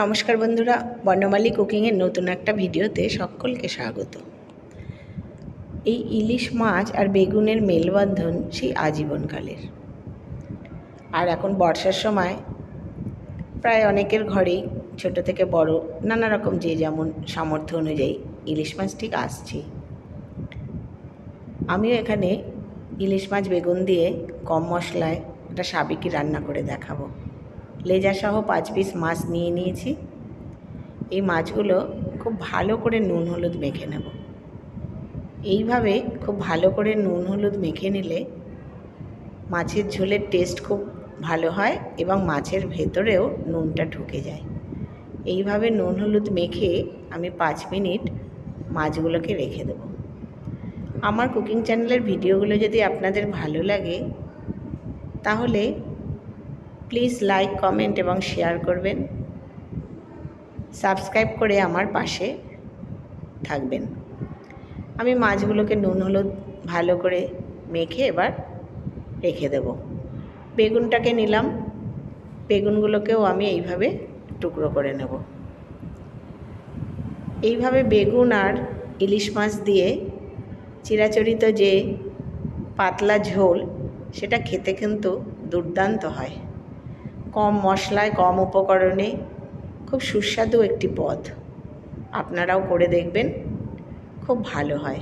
নমস্কার বন্ধুরা, বর্ণমালী কুকিংয়ের নতুন একটা ভিডিওতে সকলকে স্বাগত। এই ইলিশ মাছ আর বেগুনের মেলবন্ধন সেই আজীবনকালের। আর এখন বর্ষার সময়, প্রায় অনেকের ঘরেই, ছোট থেকে বড়, নানা রকম যে যেমন সামর্থ্য অনুযায়ী ইলিশ মাছ ঠিক আসছে। আমিও এখানে ইলিশ মাছ, বেগুন দিয়ে কম মশলায় একটা সাবিকি রান্না করে দেখাবো। লেজা সহ পাঁচ পিস মাছ নিয়ে নিয়েছি। এই মাছগুলো খুব ভালো করে নুন হলুদ মেখে নেব। এইভাবে খুব ভালো করে নুন হলুদ মেখে নিলে মাছের ঝোলের টেস্ট খুব ভালো হয় এবং মাছের ভেতরেও নুনটা ঢুকে যায়। এইভাবে নুন হলুদ মেখে আমি পাঁচ মিনিট মাছগুলোকে রেখে দেবো। আমার কুকিং চ্যানেলের ভিডিওগুলো যদি আপনাদের ভালো লাগে, তাহলে প্লিজ লাইক কমেন্ট এবং শেয়ার করবেন। সাবস্ক্রাইব করে আমার পাশে থাকবেন। আমি মাছগুলোকে নুন, হলুদ ভালো করে মেখে এবার রেখে দেব। বেগুনটাকে নিলাম। বেগুনগুলোকেও আমি এইভাবে টুকরো করে নেব। এইভাবে বেগুন আর ইলিশ মাছ দিয়ে চিরাচরিত যে পাতলা ঝোল, সেটা খেতে কিন্তু দুর্দান্ত হয়। কম মশলায়, কম উপকরণে। খুব সুস্বাদু একটি পদ। আপনারাও করে দেখবেন। খুব ভালো হয়।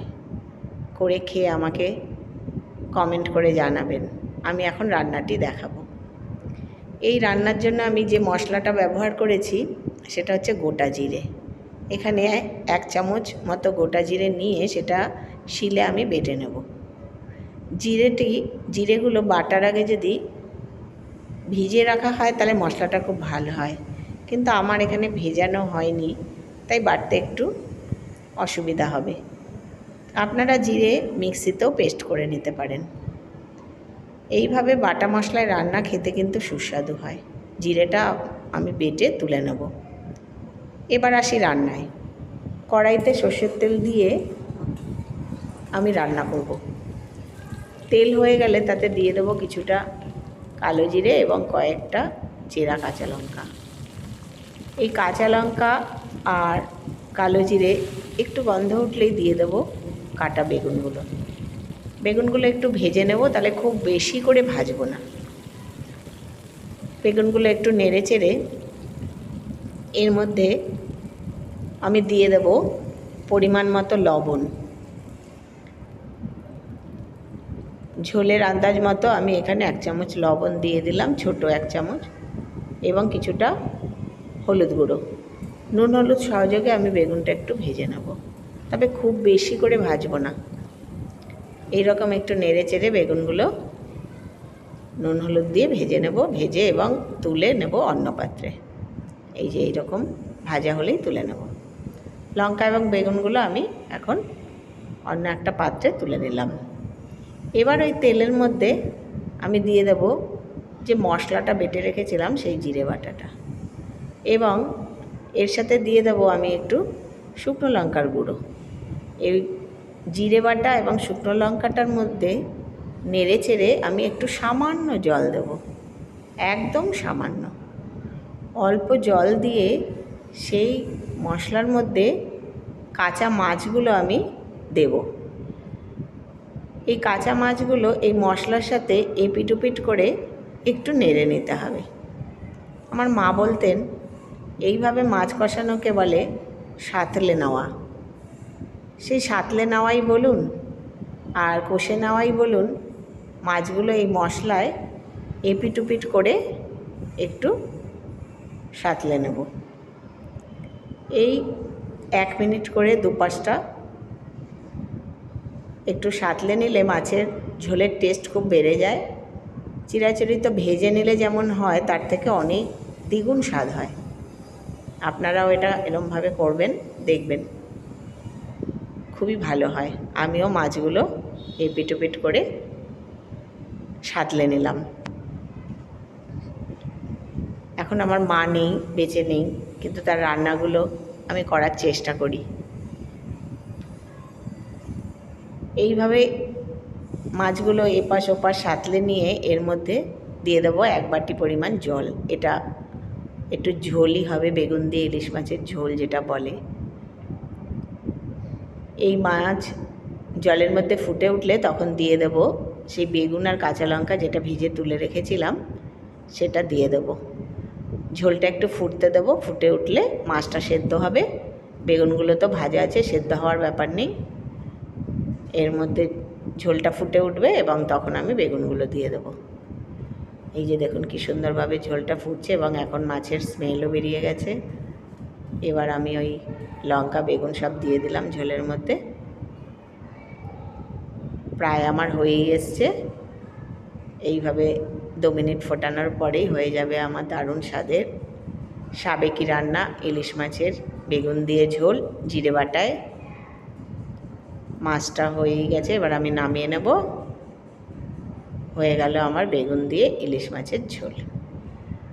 করে খেয়ে আমাকে কমেন্ট করে জানাবেন। আমি এখন রান্নাটি দেখাবো। এই রান্নার জন্য আমি যে মশলাটা ব্যবহার করেছি, সেটা হচ্ছে গোটা জিরে। এখানে এক চামচ মতো গোটা জিরে নিয়ে সেটা শিলে আমি বেটে নেব। জিরেটি, জিরেগুলো বাটার আগে যদি ভিজিয়ে রাখা হয়, তাহলে মশলাটা খুব ভালো হয়। কিন্তু আমার এখানে ভেজানো হয়নি, তাই বাটতে একটু অসুবিধা হবে। আপনারা জিরে মিক্সিতেও পেস্ট করে নিতে পারেন। এইভাবে বাটা মশলায় রান্না খেতে কিন্তু সুস্বাদু হয়। জিরেটা আমি বেটে তুলে নেব। এবার আসি রান্নায়। কড়াইতে সর্ষের তেল দিয়ে আমি রান্না করব। তেল হয়ে গেলে তাতে দিয়ে দেবো কিছুটা কালো জিরে এবং কয়েকটা চেরা কাঁচা লঙ্কা। এই কাঁচা লঙ্কা আর কালো জিরে একটু গন্ধ উঠলেই দিয়ে দেবো কাটা বেগুনগুলো। বেগুনগুলো একটু ভেজে নেব, তাহলে খুব বেশি করে ভাজবো না। বেগুনগুলো একটু নেড়ে চেড়ে এর মধ্যে আমি দিয়ে দেব পরিমাণ মতো লবণ। ঝোলের আন্দাজ মতো আমি এখানে এক চামচ লবণ দিয়ে দিলাম, ছোট এক চামচ, এবং কিছুটা হলুদ গুঁড়ো। নুন হলুদ সহযোগে আমি বেগুনটা একটু ভেজে নেব। তবে খুব বেশি করে ভাজবো না। এইরকম একটু নেড়ে চেড়ে বেগুনগুলো নুন হলুদ দিয়ে ভেজে নেব, ভেজে এবং তুলে নেব অন্য পাত্রে। এই যে এইরকম ভাজা হলেই তুলে নেব। লঙ্কা এবং বেগুনগুলো আমি এখন অন্য একটা পাত্রে তুলে নিলাম। এবার ওই তেলের মধ্যে আমি দিয়ে দেব যে মশলাটা বেটে রেখেছিলাম সেই জিরে বাটাটা। এবং এর সাথে দিয়ে দেবো আমি একটু শুকনো লঙ্কার গুঁড়ো। এই জিরে বাটা এবং শুকনো লঙ্কাটার মধ্যে নেড়ে চেড়ে আমি একটু সামান্য জল দেব। একদম সামান্য। অল্প জল দিয়ে সেই মশলার মধ্যে কাঁচা মাছগুলো আমি দেবো। এই কাঁচা মাছগুলো এই মশলার সাথে এপিটুপিট করে একটু নেড়ে নিতে হবে। আমার মা বলতেন, এইভাবে মাছ কষানোকে বলে সাঁতলে নেওয়া। সেই সাঁতলে নেওয়াই বলুন আর কষে নেওয়াই বলুন, মাছগুলো এই মশলায় এপিটুপিট করে একটু সাঁতলে নেব। এই এক মিনিট করে দুপাশটা একটু সাঁতলে নিলে মাছের ঝোলের টেস্ট খুব বেড়ে যায়। চিরাচরিত ভেজে নিলে যেমন হয়, তার থেকে অনেক দ্বিগুণ স্বাদ হয়। আপনারাও এটা এরমভাবে করবেন, দেখবেন। খুবই ভালো হয়। আমিও মাছগুলো এপিট করে সাঁতলে নিলাম। এখন আমার মা নেই, বেঁচে নেই, কিন্তু তার রান্নাগুলো আমি করার চেষ্টা করি। এইভাবে মাছগুলো এপাশ ওপাশ সাঁতলে নিয়ে এর মধ্যে দিয়ে দেবো এক বাটি পরিমাণ জল। এটা একটু ঝোলই হবে, বেগুন দিয়ে ইলিশ মাছের ঝোল যেটা বলে। এই মাছ জলের মধ্যে ফুটে উঠলে তখন দিয়ে দেব সেই বেগুন আর কাঁচা লঙ্কা যেটা ভিজে তুলে রেখেছিলাম, সেটা দিয়ে দেব। ঝোলটা একটু ফুটতে দেবো, ফুটে উঠলে মাছটা সেদ্ধ হবে। বেগুনগুলো তো ভাজা আছে, সেদ্ধ হওয়ার ব্যাপার নেই। এর মধ্যে ঝোলটা ফুটে উঠবে এবং তখন আমি বেগুনগুলো দিয়ে দেবো। এই যে দেখুন কি সুন্দরভাবে ঝোলটা ফুটছে এবং এখন মাছের স্মেলও বেরিয়ে গেছে। এবার আমি ওই লঙ্কা, বেগুন সব দিয়ে দিলাম ঝোলের মধ্যে। প্রায় আমার হয়েই এসছে। এইভাবে দু মিনিট ফোটানোর পরেই হয়ে যাবে আমার দারুণ স্বাদের সাবেকি রান্না, ইলিশ মাছের বেগুন দিয়ে ঝোল, জিরে বাটায়। মাছটা হয়েই গেছে, এবার আমি নামিয়ে নেব। হয়ে গেল আমার বেগুন দিয়ে ইলিশ মাছের ঝোল।